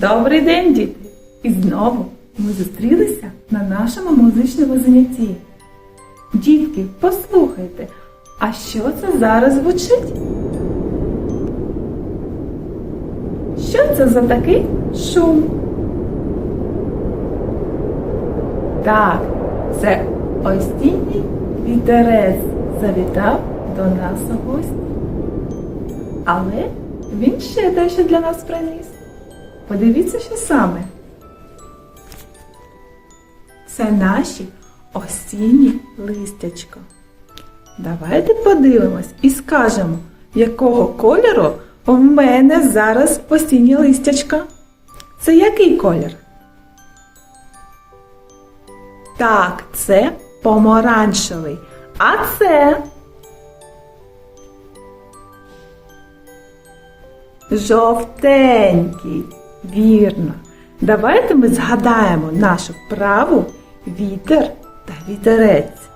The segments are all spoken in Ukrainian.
Добрий день, діти! І знову ми зустрілися на нашому музичному занятті. Дітки, послухайте, а що це зараз звучить? Що це за такий шум? Так, це осінній вітерець завітав до нас у гості. Але він ще дещо для нас приніс. Подивіться, що саме. Це наші осінні листячка. Давайте подивимось і скажемо, якого кольору в мене зараз осінні листячка. Це який колір? Так, це помаранчевий. А це жовтенький. Вірно. Давайте ми згадаємо нашу вправу вітер та вітерець.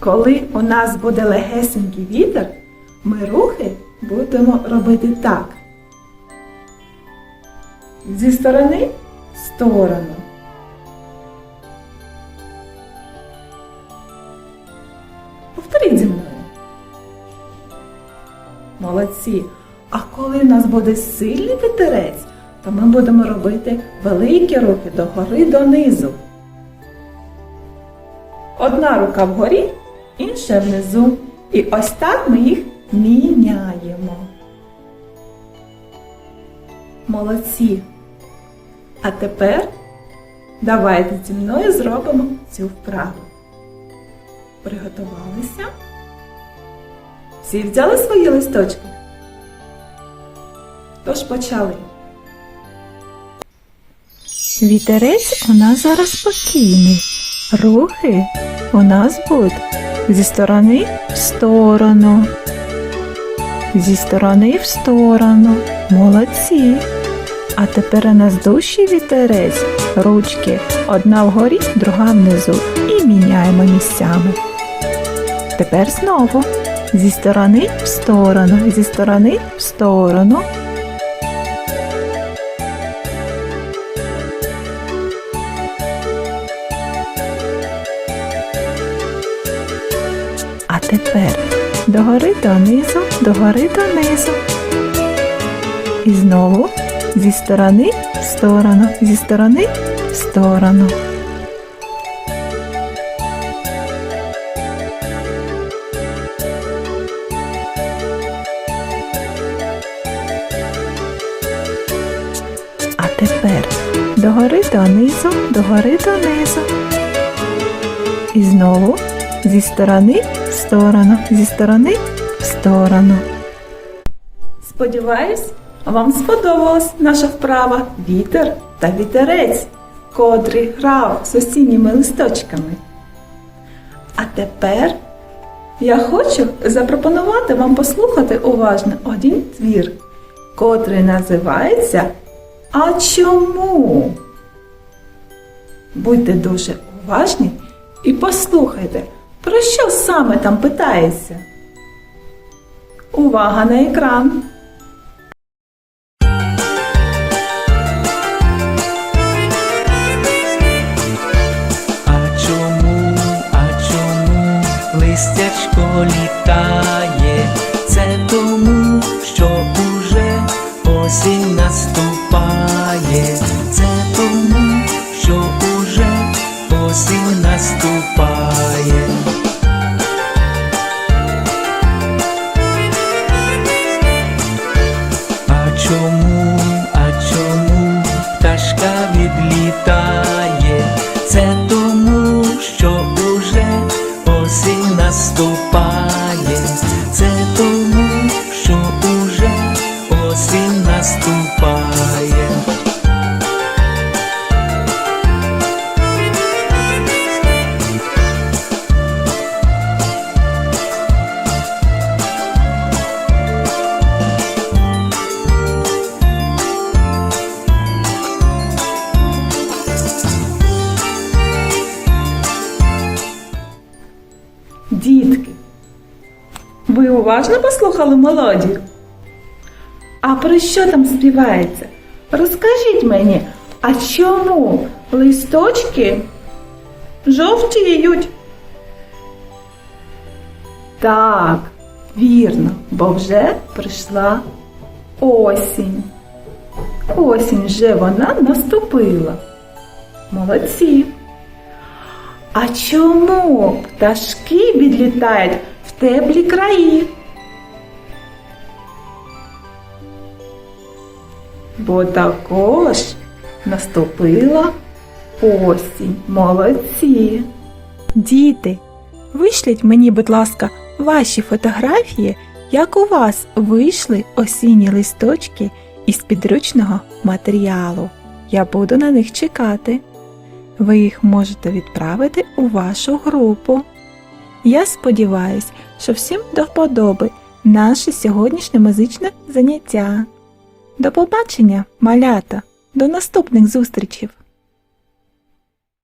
Коли у нас буде легесенький вітер, ми рухи будемо робити так. Зі сторони в сторону. Повторіть зі мною. Молодці. А коли в нас буде сильний вітерець, то ми будемо робити великі рухи догори донизу. Одна рука вгорі, інша внизу. І ось так ми їх міняємо. Молодці. А тепер давайте зі мною зробимо цю вправу. Приготувалися? Всі взяли свої листочки? Тож почали. Вітерець у нас зараз спокійний. Рухи у нас будуть зі сторони в сторону. Зі сторони в сторону. Молодці. А тепер у нас дужчий вітерець. Ручки одна вгорі, друга внизу. І міняємо місцями. Тепер знову. Зі сторони в сторону, зі сторони в сторону. Тепер догори донизу, догори донизу. І знову зі сторони в сторону, зі сторони в сторону. А тепер догори донизу, догори донизу. І знову зі сторони в сторону, зі сторони в сторону. Сподіваюсь, вам сподобалась наша вправа вітер та вітерець, котрий грав з осінніми листочками. А тепер я хочу запропонувати вам послухати уважно один твір, котрий називається А чому? Будьте дуже уважні і послухайте, про що саме там питається. Увага на екран! А чому, а чому листячко літає? Це тому, що уже осінь наступає. Осінь наступає. Уважно послухали мелодію? А про що там співається? розкажіть мені, а чому листочки жовтіють? Так, вірно, бо вже прийшла осінь. Осінь вже вона наступила. Молодці. А чому пташки відлітають в теплі краї? Бо також наступила осінь. Молодці. Діти, вишліть мені, будь ласка, ваші фотографії, як у вас вийшли осінні листочки із підручного матеріалу. Я буду на них чекати. Ви їх можете відправити у вашу групу. Я сподіваюся, що всім до вподоби наше сьогоднішнє музичне заняття. До побачення, малята! До наступних зустрічей!